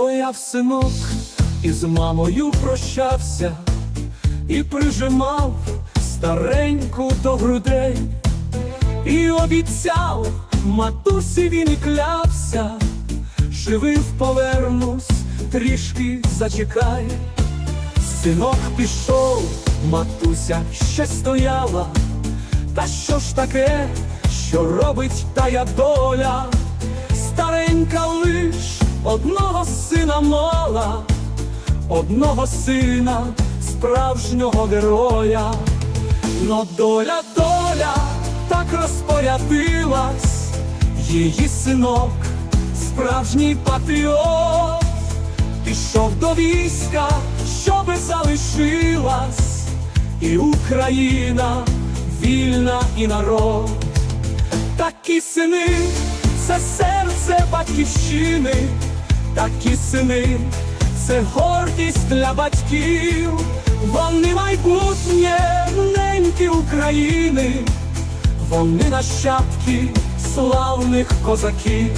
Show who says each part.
Speaker 1: Стояв синок із мамою прощався і прижимав стареньку до грудей, і обіцяв матусі він і клявся, живив повернусь, трішки зачекай. Синок пішов, матуся ще стояла, та що ж таке, що робить тая доля? Одного сина мала, одного сина, справжнього героя. Но доля, доля так розпорядилась, її синок, справжній патріот, пішов до війська, щоби залишилась, і Україна вільна і народ. Такі сини, це серце батьківщини, такі сини, це гордість для батьків, вони майбутнє неньки України, вони нащадки славних козаків.